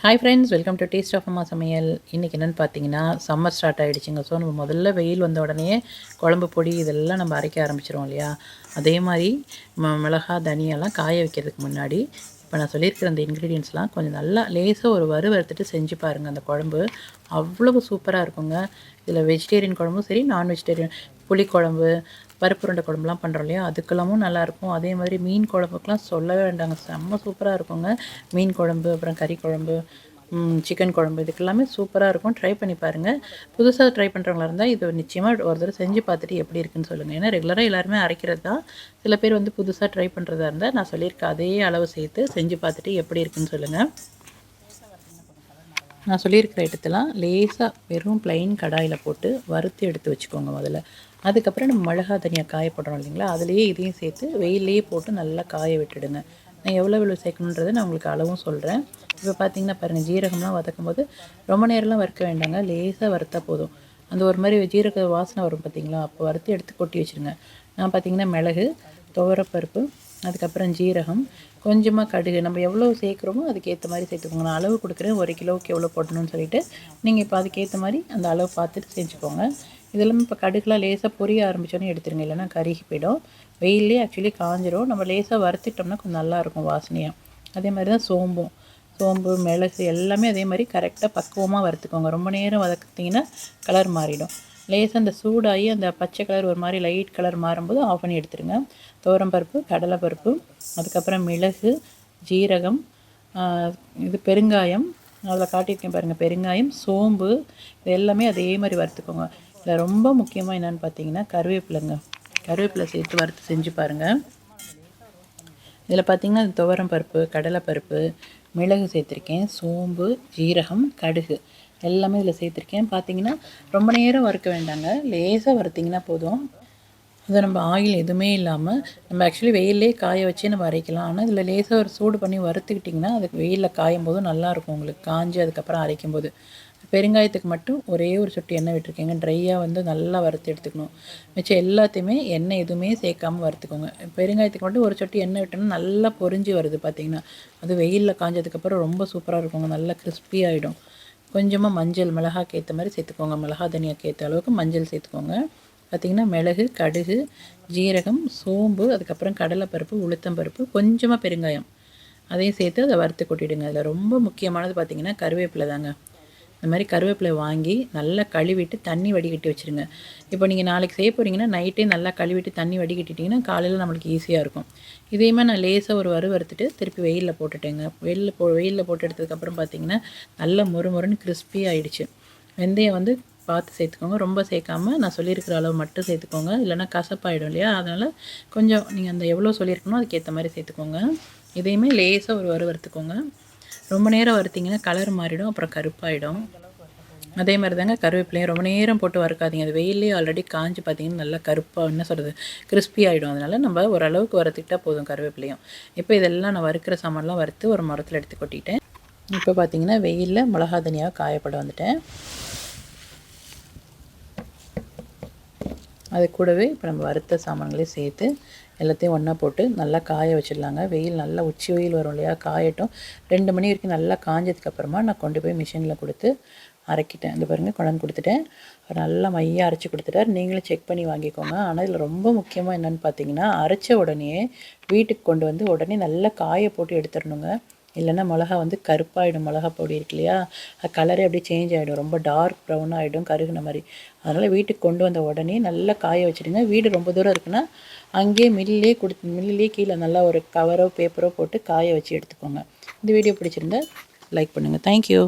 Hi friends welcome to taste of Amma Samayal இன்றைக்கி என்னென்னு பார்த்தீங்கன்னா சம்மர் ஸ்டார்ட் ஆகிடுச்சிங்க ஸோ நம்ம முதல்ல வெயில் வந்த உடனே குழம்பு பொடி இதெல்லாம் நம்ம அரைக்க ஆரம்பிச்சிரும் இல்லையா? அதே மாதிரி ம மிளகா தனியெல்லாம் காய வைக்கிறதுக்கு முன்னாடி இப்போ நான் சொல்லியிருக்கிற அந்த இன்க்ரீடியன்ஸ்லாம் கொஞ்சம் நல்லா லேசாக ஒரு வறு வறுத்துட்டு செஞ்சு பாருங்கள் அந்த குழம்பு. அவ்வளவு சூப்பராக இருக்குங்க. இதில் வெஜிடேரியன் குழம்பும் சரி நான் வெஜிடேரியன் புளிக்குழம்பு பருப்பு உருண்டை குழம்புலாம் பண்ணுறோம் இல்லையா? அதுக்கெல்லாமும் நல்லாயிருக்கும். அதே மாதிரி மீன் குழம்புக்கெலாம் சொல்லவே வேண்டாங்க. செம்ம சூப்பராக இருக்குங்க. மீன் குழம்பு அப்புறம் கறி குழம்பு சிக்கன் குழம்பு இதுக்கெல்லாமே சூப்பராக இருக்கும். ட்ரை பண்ணி பாருங்கள் புதுசாக ட்ரை பண்ணுறவங்களா இருந்தால் இது நிச்சயமாக ஒரு தடவை செஞ்சு பார்த்துட்டு எப்படி இருக்குன்னு சொல்லுங்கள் ஏன்னா ரெகுலராக எல்லாருமே அரைக்கிறது தான். சில பேர் வந்து புதுசாக ட்ரை பண்ணுறதா இருந்தால் நான் சொல்லியிருக்கேன் அதே அளவு சேர்த்து செஞ்சு பார்த்துட்டு எப்படி இருக்குன்னு சொல்லுங்கள் நான் சொல்லியிருக்கிற இடத்துலாம் லேசாக வெறும் ப்ளைன் கடாயில் போட்டு வறுத்து எடுத்து வச்சுக்கோங்க முதல்ல. அதுக்கப்புறம் நம்ம மிளகா தனியாக காய போடுறோம் இல்லைங்களா? அதுலேயே இதையும் சேர்த்து வெயிலே போட்டு நல்லா காய விட்டுடுங்க. நான் எவ்வளோ எவ்வளோ சேர்க்கணுன்றதை நான் உங்களுக்கு அளவும் சொல்கிறேன் இப்போ பார்த்தீங்கன்னா பாருங்கள் ஜீரகம்லாம் வதக்கும் போது ரொம்ப நேரம்லாம் வறுக்க வேண்டாங்க. லேசாக வறுத்தா போதும். அந்த ஒரு மாதிரி ஜீரக வாசனை வரும் பார்த்தீங்களா அப்போ வறுத்து எடுத்து கொட்டி வச்சுருங்க. நான் பார்த்தீங்கன்னா மிளகு துவரப்பருப்பு அதுக்கப்புறம் ஜீரகம். கொஞ்சமாக கடுகு. நம்ம எவ்வளோ சேர்க்குறோமோ அதுக்கேற்ற மாதிரி சேர்த்துக்கோங்க. நான் அளவு கொடுக்குறேன். ஒரு கிலோவுக்கு எவ்வளோ போடணும்னு சொல்லிட்டு நீங்கள் இப்போ அதுக்கேற்ற மாதிரி அந்த அளவு பார்த்துட்டு செஞ்சுக்கோங்க. இதெல்லாம் இப்போ கடுகுலாம் லேசாக பொரிய ஆரம்பித்தோன்னே எடுத்துருங்க. இல்லைன்னா கருகி போயிடும். வெயிலே ஆக்சுவலி காஞ்சிரும். நம்ம லேசாக வறுத்துட்டோம்னா கொஞ்சம் நல்லாயிருக்கும் வாசனையாக அதே மாதிரி தான் சோம்பும். சோம்பு மிளகு எல்லாமே அதே மாதிரி கரெக்டாக பக்குவமாக வறுத்துக்கோங்க. ரொம்ப நேரம் வதக்கிட்டிங்கன்னா கலர் மாறிடும். லேசாக அந்த சூடாகி அந்த பச்சை கலர் ஒரு மாதிரி லைட் கலர் மாறும்போது ஆஃப் பண்ணி எடுத்துருங்க பருப்பு கடலைப்பருப்பு அதுக்கப்புறம் மிளகு ஜீரகம் இது பெருங்காயம் அதில் காட்டியிருக்கேன் பாருங்கள் பெருங்காயம் சோம்பு இது எல்லாமே அதே மாதிரி வறுத்துக்கோங்க. இதில் ரொம்ப முக்கியமாக என்னென்னு பார்த்தீங்கன்னா கருவேப்பிலைங்க. கருவேப்பிலை சேர்த்து வறுத்து செஞ்சு பாருங்கள் இதில் பார்த்திங்கன்னா துவரம் பருப்பு கடலைப்பருப்பு மிளகு சேர்த்துருக்கேன் சோம்பு ஜீரகம் கடுகு. எல்லாமே இதில் சேர்த்துருக்கேன். பார்த்தீங்கன்னா ரொம்ப நேரம் வறுக்க வேண்டாங்க. லேசாக வறுத்திங்கன்னா போதும். அதை நம்ம ஆயில் எதுவுமே இல்லாமல் நம்ம ஆக்சுவலி வெயிலே காய வச்சே நம்ம அரைக்கலாம். ஆனால் இதில் லேசாக ஒரு சூடு பண்ணி வறுத்துக்கிட்டிங்கன்னா அதுக்கு வெயிலில் காயும் போதும் நல்லாயிருக்கும் உங்களுக்கு. காஞ்சி அதுக்கப்புறம் அரைக்கும் போது பெருங்காயத்துக்கு மட்டும் ஒரே ஒரு சொட்டு எண்ணெய் விட்டுருக்கேங்க. ட்ரையாக வந்து நல்லா வறுத்து எடுத்துக்கணும். மிச்சம் எல்லாத்தையுமே எண்ணெய் எதுவுமே சேர்க்காமல் வறுத்துக்கோங்க. பெருங்காயத்துக்கு மட்டும் ஒரு சொட்டு எண்ணெய் விட்டோம்னா நல்லா பொறிஞ்சி வருது பார்த்திங்கன்னா அது வெயிலில் காஞ்சதுக்கப்புறம் ரொம்ப சூப்பராக இருக்குங்க. நல்லா கிறிஸ்பி ஆகிடும் கொஞ்சமாக மஞ்சள் மிளகாக்கு ஏற்ற மாதிரி சேர்த்துக்கோங்க. மிளகா தனியாக்கு ஏற்ற அளவுக்கு மஞ்சள் சேர்த்துக்கோங்க. பார்த்திங்கன்னா மிளகு கடுகு ஜீரகம் சோம்பு அதுக்கப்புறம் கடலைப்பருப்பு உளுத்தம்பருப்பு கொஞ்சமாக பெருங்காயம். அதையும் சேர்த்து அதை வறுத்து கொட்டிடுங்க. அதில் ரொம்ப முக்கியமானது பார்த்திங்கன்னா கருவேப்பிலை தாங்க. இந்த மாதிரி கருவேப்பிலை வாங்கி நல்லா கழுவிட்டு தண்ணி வடிகட்டி வச்சுருங்க. இப்போ நீங்கள் நாளைக்கு செய்ய போகிறீங்கன்னா நைட்டே நல்லா கழுவிட்டு தண்ணி வடிகட்டிட்டிங்கன்னா காலையில் நம்மளுக்கு ஈஸியாக இருக்கும். இதையுமே நான் லேசாக ஒரு வறு வறுத்துட்டு திருப்பி வெயிலில் போட்டுட்டேங்க. வெயிலில் போ வெயிலில் போட்டு எடுத்ததுக்கப்புறம் பார்த்தீங்கன்னா நல்லா மொறு மொறுன்னு கிறிஸ்பி ஆகிடுச்சு வெந்தயம் வந்து பார்த்து சேர்த்துக்கோங்க. ரொம்ப சேர்க்காமல் நான் சொல்லியிருக்கிற அளவு மட்டும் சேர்த்துக்கோங்க. இல்லைனா கசப்பாயிடும் இல்லையா? அதனால் கொஞ்சம் நீங்கள் அந்த எவ்வளோ சொல்லியிருக்கணும் அதுக்கேற்ற மாதிரி சேர்த்துக்கோங்க. இதையுமே லேசாக ஒரு வறு வறுத்துக்கோங்க. ரொம்ப நேரம் வறுத்திங்கன்னா கலர் மாறிடும் அப்புறம் கருப்பாயிடும். அதே மாதிரி தாங்க கருவேப்பிலையும். ரொம்ப நேரம் போட்டு வறுக்காதீங்க. அது வெயிலே ஆல்ரெடி காஞ்சி பார்த்தீங்கன்னா நல்லா கருப்பாக என்ன சொல்கிறது கிறிஸ்பி ஆகிடும் அதனால் நம்ம ஓரளவுக்கு வறுத்துக்கிட்டால் போதும் கருவேப்பிலையும். இப்போ இதெல்லாம் நான் வறுக்கிற சாமான்லாம் வறுத்து ஒரு மரத்தில் எடுத்து கொட்டிட்டேன். இப்போ பார்த்தீங்கன்னா வெயிலில் மிளகா தனியாக காயப்பட வந்துட்டேன். அது கூடவே இப்போ நம்ம வறுத்த சாமான்களையும் சேர்த்து எல்லாத்தையும் ஒன்றா போட்டு நல்லா காய வச்சிடலாங்க. வெயில் நல்லா உச்சி வெயில் வரும் இல்லையா? காயட்டும். ரெண்டு மணி வரைக்கும் நல்லா காஞ்சதுக்கப்புறமா நான் கொண்டு போய் மிஷினில் கொடுத்து அரைக்கிட்டேன். இந்த பாருங்கள் கொண்டாந்து கொடுத்துட்டேன். நல்லா மையாக அரைச்சி கொடுத்துட்டார். நீங்களும் செக் பண்ணி வாங்கிக்கோங்க. ஆனால் இதில் ரொம்ப முக்கியமாக என்னென்னு பார்த்தீங்கன்னா அரைச்ச உடனே வீட்டுக்கு கொண்டு வந்து உடனே நல்லா காய போட்டு எடுத்துடணுங்க. இல்லைன்னா மிளகா வந்து கருப்பாகிடும் மிளகா பொடி இருக்கு இல்லையா? அது கலரே அப்படியே சேஞ்ச் ஆகிடும் ரொம்ப டார்க் ப்ரௌன் ஆகிடும் கருகுன மாதிரி. அதனால் வீட்டுக்கு கொண்டு வந்த உடனே நல்லா காய வச்சுடுங்க. வீடு ரொம்ப தூரம் இருக்குன்னா அங்கேயே மில்லே கொடுத்து மில்லே கீழே நல்லா ஒரு கவரோ பேப்பரோ போட்டு காய வச்சு எடுத்துக்கோங்க. இந்த வீடியோ பிடிச்சிருந்தா லைக் பண்ணுங்கள் தேங்க்யூ